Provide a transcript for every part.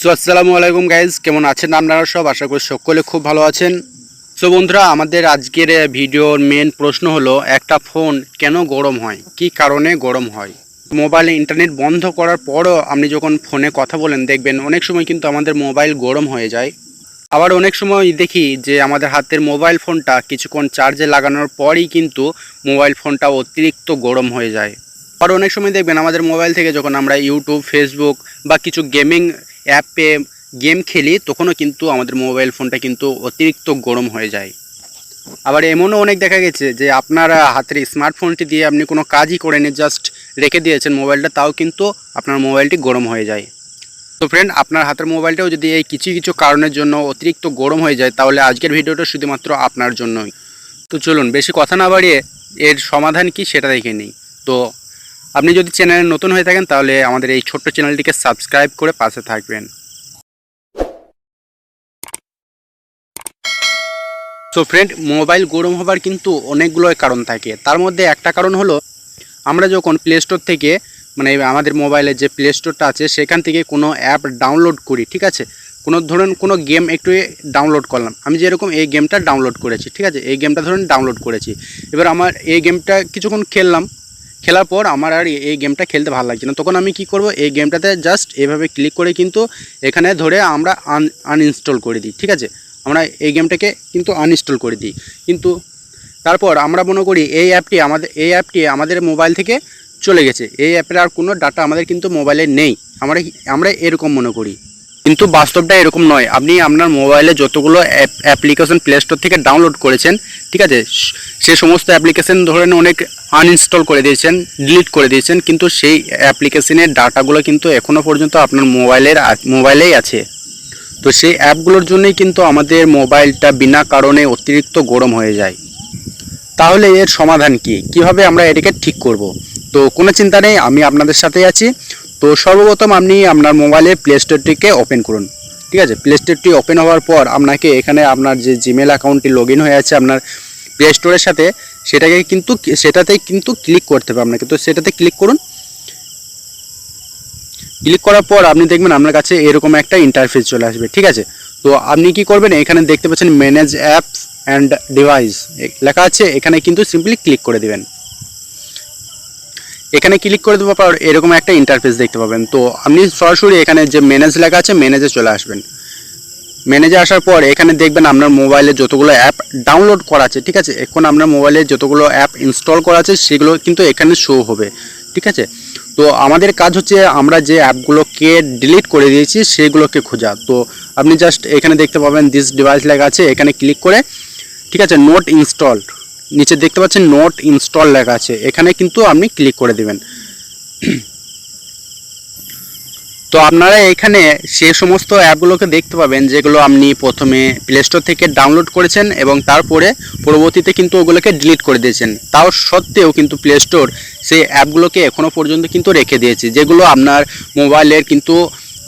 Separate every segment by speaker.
Speaker 1: So আসসালামু আলাইকুম guys কেমন আছেন আপনারা সব? আশা করি সকলে খুব ভালো আছেন। সো বন্ধুরা, আমাদের আজকের ভিডিওর মেন প্রশ্ন হলো, একটা ফোন কেন গরম হয়? কি কারণে গরম হয়? মোবাইলে ইন্টারনেট বন্ধ করার পরও আপনি যখন ফোনে কথা বলেন, দেখবেন অনেক সময় কিন্তু আমাদের মোবাইল গরম হয়ে যায়। আবার অনেক সময় দেখি যে, আমাদের হাতের মোবাইল ফোনটা কিছুক্ষণ চার্জে লাগানোর পরই কিন্তু মোবাইল ফোনটা অতিরিক্ত গরম হয়ে যায়। আর অনেক সময় দেখবেন আমাদের মোবাইল থেকে যখন আমরা ইউটিউব ফেসবুক বা কিছু গেমিং অ্যাপে গেম খেলি, তখনও কিন্তু আমাদের মোবাইল ফোনটা কিন্তু অতিরিক্ত গরম হয়ে যায়। আবার এমনও অনেক দেখা গেছে যে আপনার হাতের স্মার্টফোনটি দিয়ে আপনি কোনো কাজই করেনি জাস্ট রেখে দিয়েছেন মোবাইলটা, তাও কিন্তু আপনার মোবাইলটি গরম হয়ে যায়। তো ফ্রেন্ড আপনার হাতের মোবাইলটাও যদি এই কিছু কিছু কারণের জন্য অতিরিক্ত গরম হয়ে যায়, তাহলে আজকের ভিডিওটা শুধুমাত্র আপনার জন্যই। তো চলুন, বেশি কথা না বাড়িয়ে এর সমাধান কি সেটা দেখে নিই। তো আপনি যদি চ্যানেলে নতুন হয়ে থাকেন, তাহলে আমাদের এই ছোট্ট চ্যানেলটিকে সাবস্ক্রাইব করে পাশে থাকবেন। সো ফ্রেন্ড মোবাইল গরম হবার কিন্তু অনেকগুলো কারণ থাকে। তার মধ্যে একটা কারণ হলো, আমরা যখন প্লে স্টোর থেকে মানে আমাদের মোবাইলে যে প্লে স্টোরটা আছে, সেখান থেকে কোনো অ্যাপ ডাউনলোড করি, ঠিক আছে? কোনো ধরুন, কোনো গেম একটু ডাউনলোড করলাম। আমি যেরকম এই গেমটা ডাউনলোড করেছি, ঠিক আছে? এই গেমটা ধরুন ডাউনলোড করেছি। এবার আমার এই গেমটা কিছুক্ষণ খেললাম খেলার পর আমার আর এই গেমটা খেলতে ভালো লাগছে না। তখন আমি কি করব? এই গেমটাতে জাস্ট এভাবে ক্লিক করে কিন্তু এখানে ধরে আমরা আন আনইনস্টল করে দিই, ঠিক আছে? আমরা এই গেমটাকে কিন্তু আনইনস্টল করে দিই। কিন্তু তারপর আমরা মনে করি এই অ্যাপটি আমাদের, এই অ্যাপটি আমাদের মোবাইল থেকে চলে গেছে। এই অ্যাপের আর কোনো ডাটা আমাদের কিন্তু মোবাইলে নেই। আমরা আমরা এরকম মনে করি। কিন্তু বাস্তবটা এরকম নয়। আপনি আপনার মোবাইলে যতগুলো অ্যাপ, অ্যাপ্লিকেশন প্লে স্টোর থেকে ডাউনলোড করেছেন, ঠিক আছে? সে সমস্ত অ্যাপ্লিকেশন ধরেন অনেক আনইনস্টল করে দিয়েছেন ডিলিট করে দিয়েছেন, কিন্তু সেই অ্যাপ্লিকেশনের ডাটাগুলো কিন্তু এখনও পর্যন্ত আপনার মোবাইলের মোবাইলেই আছে। তো সেই অ্যাপগুলোর জন্যই কিন্তু আমাদের মোবাইলটা বিনা কারণে অতিরিক্ত গরম হয়ে যায়। তাহলে এর সমাধান কি? কীভাবে আমরা এটাকে ঠিক করব? তো কোনো চিন্তা নেই, আমি আপনাদের সাথে আছি। তো সর্বপ্রথম আপনি আপনার মোবাইলে প্লে স্টোরটিকে ওপেন করুন। ঠিক আছে? প্লে স্টোরটি ওপেন হওয়ার পর আপনাকে এখানে আপনার যে জিমেল অ্যাকাউন্টটি লগ হয়ে আছে আপনার প্লে স্টোরের সাথে, সেটাকে কিন্তু সেটাতে কিন্তু ক্লিক করতে হবে আপনাকে। তো সেটাতে ক্লিক করুন। ক্লিক করার পর আপনি দেখবেন আপনার কাছে এরকম একটা ইন্টারফেস চলে আসবে। ঠিক আছে? তো আপনি কি করবেন? এখানে দেখতে পাচ্ছেন ম্যানেজ অ্যাপস অ্যান্ড ডিভাইস লেখা আছে, এখানে কিন্তু সিম্পলি ক্লিক করে দিবেন। এখানে ক্লিক করে দেওয়ার পর এরকম একটা ইন্টারফেস দেখতে পাবেন। তো আপনি সরাসরি এখানে যে ম্যানেজ লেখা আছে ম্যানেজে চলে আসবেন। ম্যানেজে আসার পর এখানে দেখবেন আপনার মোবাইলে যতগুলো অ্যাপ ডাউনলোড করা আছে, ঠিক আছে? এখন আপনার মোবাইলে যতগুলো অ্যাপ ইনস্টল করা আছে, সেগুলো কিন্তু এখানে শো হবে, ঠিক আছে? তো আমাদের কাজ হচ্ছে আমরা যে অ্যাপগুলোকে ডিলিট করে দিয়েছি, সেগুলোকে খোঁজা। তো আপনি জাস্ট এখানে দেখতে পাবেন দিস ডিভাইস লেখা আছে, এখানে ক্লিক করে, ঠিক আছে নোট ইনস্টলড নিচে দেখতে পাচ্ছেন নোট ইনস্টল লেখা আছে। এখানে কিন্তু আপনি ক্লিক করে দিবেন। তো আপনারা এখানে সে সমস্ত অ্যাপগুলোকে দেখতে পাবেন, যেগুলো আপনি প্রথমে প্লে স্টোর থেকে ডাউনলোড করেছেন এবং তারপরে পরবর্তীতে কিন্তু ওগুলোকে ডিলিট করে দিয়েছেন। তাও সত্ত্বেও কিন্তু প্লে স্টোর সেই অ্যাপগুলোকে এখনও পর্যন্ত কিন্তু রেখে দিয়েছে, যেগুলো আপনার মোবাইলের কিন্তু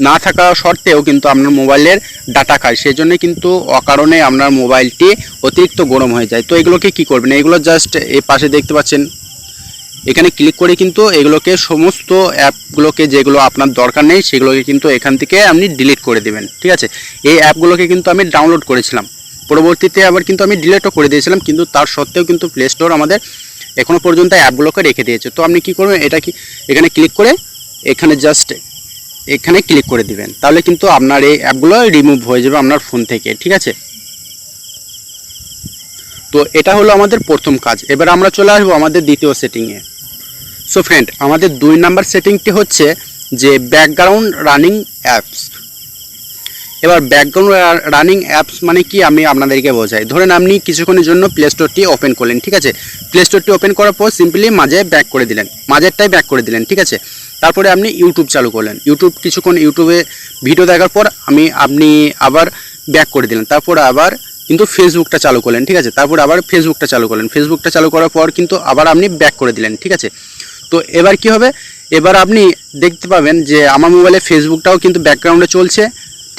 Speaker 1: না থাকা সত্ত্বেও কিন্তু আপনার মোবাইলের ডাটা খায়। সেই জন্য কিন্তু অকারণে আপনার মোবাইলটি অতিরিক্ত গরম হয়ে যায়। তো এগুলোকে কি করবেন? এগুলো জাস্ট এই পাশে দেখতে পাচ্ছেন। এখানে ক্লিক করে কিন্তু এগুলোকে সমস্ত অ্যাপগুলোকে যেগুলো আপনার দরকার নেই, সেগুলোকে কিন্তু এখান থেকে আপনি ডিলিট করে দেবেন। ঠিক আছে? এই অ্যাপগুলোকে কিন্তু আমি ডাউনলোড করেছিলাম। পরবর্তীতে আবার কিন্তু আমি ডিলিটও করে দিয়েছিলাম, কিন্তু তার সত্ত্বেও কিন্তু প্লে স্টোর আমাদের এখনও পর্যন্ত অ্যাপগুলোকে রেখে দিয়েছে। তো আপনি কি করবেন? এটা কি এখানে ক্লিক করে এখানে জাস্ট এখানে ক্লিক করে দিবেন। তাহলে কিন্তু আপনার এই অ্যাপগুলো রিমুভ হয়ে যাবে আপনার ফোন থেকে, ঠিক আছে? তো এটা হলো আমাদের প্রথম কাজ। এবার আমরা চলে আসব আমাদের দ্বিতীয় সেটিংয়ে সো ফ্রেন্ড আমাদের দুই নাম্বার সেটিংটি হচ্ছে যে ব্যাকগ্রাউন্ড রানিং অ্যাপস এবার ব্যাকগ্রাউন্ড রানিং অ্যাপস মানে কি আমি আপনাদেরকে বোঝাই। ধরেন আপনি কিছুক্ষণের জন্য প্লে স্টোরটি ওপেন করলেন, ঠিক আছে? প্লে স্টোরটি ওপেন করার পর সিম্পলি মাঝে ব্যাক করে দিলেন, মাঝেরটাই ব্যাক করে দিলেন, ঠিক আছে? তারপরে আপনি ইউটিউব চালু করলেন। ইউটিউব কিছুক্ষণ ইউটিউবে ভিডিও দেখার পর আমি, আপনি আবার ব্যাক করে দিলেন। তারপর আবার কিন্তু ফেসবুকটা চালু করলেন, ঠিক আছে? তারপর আবার ফেসবুকটা চালু করলেন। ফেসবুকটা চালু করার পর কিন্তু আবার আপনি ব্যাক করে দিলেন, ঠিক আছে? তো এবার কি হবে? এবার আপনি দেখতে পাবেন যে আমার মোবাইলে ফেসবুকটাও কিন্তু ব্যাকগ্রাউন্ডে চলছে।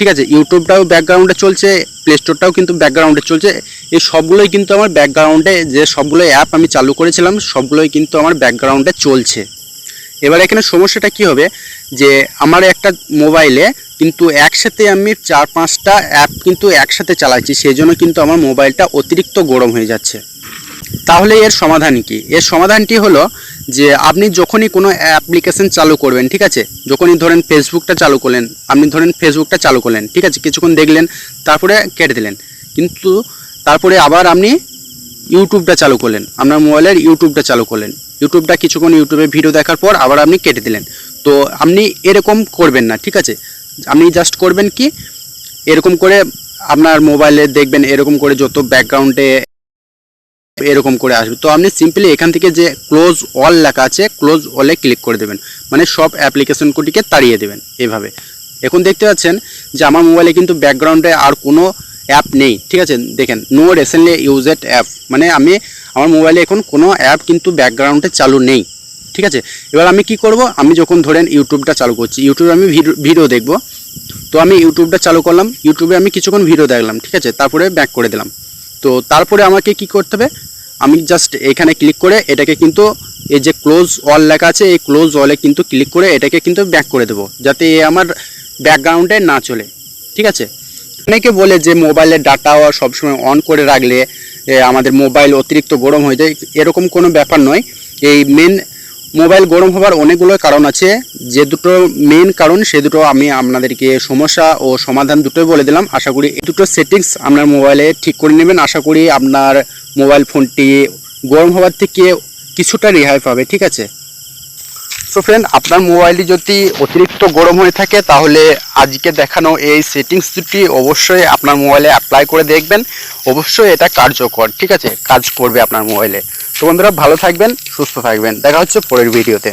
Speaker 1: ঠিক আছে, ইউটিউবটাও ব্যাকগ্রাউন্ডে চলছে প্লে স্টোরটাও কিন্তু ব্যাকগ্রাউন্ডে চলছে। এই সবগুলোই কিন্তু আমার ব্যাকগ্রাউন্ডে যে সবগুলো অ্যাপ আমি চালু করেছিলাম, সবগুলোই কিন্তু আমার ব্যাকগ্রাউন্ডে চলছে। এবার এখানে সমস্যাটা কি হবে? যে আমার একটা মোবাইলে কিন্তু একসাথে আমি চার, পাঁচটা অ্যাপ কিন্তু একসাথে চালাচ্ছি সেই জন্য কিন্তু আমার মোবাইলটা অতিরিক্ত গরম হয়ে যাচ্ছে। তাহলে এর সমাধান কি? এর সমাধানটি হলো যে আপনি যখনই কোনো অ্যাপ্লিকেশন চালু করবেন, ঠিক আছে? যখনই ধরেন ফেসবুকটা চালু করলেন, আপনি ধরেন ফেসবুকটা চালু করলেন, ঠিক আছে? কিছুক্ষণ দেখলেন, তারপরে কেটে দিলেন। কিন্তু তারপরে আবার আপনি ইউটিউবটা চালু করলেন, আপনার মোবাইলের ইউটিউবটা চালু করলেন। ইউটিউবটা কিছুক্ষণ ইউটিউবে ভিডিও দেখার পর আবার আপনি কেটে দিলেন। তো আপনি এরকম করবেন না, ঠিক আছে? আপনি জাস্ট করবেন কি? এরকম করে আপনার মোবাইলে দেখবেন, এরকম করে যত ব্যাকগ্রাউন্ডে এরকম করে আসবে। তো আপনি সিম্পলি এখান থেকে যে ক্লোজ অল লেখা আছে ক্লোজ অলে ক্লিক করে দেবেন। মানে সব অ্যাপ্লিকেশন অ্যাপ্লিকেশনগুলিকে তাড়িয়ে দেবেন এভাবে। এখন দেখতে পাচ্ছেন যে আমার মোবাইলে কিন্তু ব্যাকগ্রাউন্ডে আর কোনো অ্যাপ নেই। ঠিক আছে? দেখেন নো রেসেন্টলি ইউজেড অ্যাপ মানে আমি, আমার মোবাইলে এখন কোনো অ্যাপ কিন্তু ব্যাকগ্রাউন্ডে চালু নেই। ঠিক আছে? এবার আমি কি করব? আমি যখন ধরেন ইউটিউবটা চালু করছি, ইউটিউবে আমি ভিডিও দেখব। তো আমি ইউটিউবটা চালু করলাম। ইউটিউবে আমি কিছুক্ষণ ভিডিও দেখলাম। ঠিক আছে? তারপরে ব্যাক করে দিলাম। তো তারপরে আমাকে কি করতে হবে? আমি জাস্ট এখানে ক্লিক করে এটাকে কিন্তু এই যে ক্লোজ অল লেখা আছে, এই ক্লোজ অলে কিন্তু ক্লিক করে এটাকে কিন্তু ব্যাক করে দেবো, যাতে এ আমার ব্যাকগ্রাউন্ডে না চলে। ঠিক আছে? অনেকে বলে যে মোবাইলের ডাটা সবসময় অন করে রাখলে আমাদের মোবাইল অতিরিক্ত গরম হয়ে যায়, এরকম কোনো ব্যাপার নয়। এই মেন মোবাইল গরম হওয়ার অনেকগুলো কারণ আছে। যে দুটো মেন কারণ, সে দুটো আমি আপনাদেরকে সমস্যা ও সমাধান দুটোই বলে দিলাম। আশা করি এই দুটো সেটিংস আপনার মোবাইলে ঠিক করে নেবেন। আশা করি আপনার মোবাইল ফোনটি গরম হওয়ার থেকে কিছুটা রেহাই পাবে, ঠিক আছে? সো ফ্রেন্ড আপনার মোবাইলটি যদি অতিরিক্ত গরম হয়ে থাকে, তাহলে আজকে দেখানো এই সেটিংস দুটি অবশ্যই আপনার মোবাইলে অ্যাপ্লাই করে দেখবেন। অবশ্যই এটা কার্যকর, ঠিক আছে? কাজ করবে আপনার মোবাইলে। তো বন্ধুরা, ভালো থাকবেন। সুস্থ থাকবেন। দেখা হচ্ছে পরের ভিডিওতে।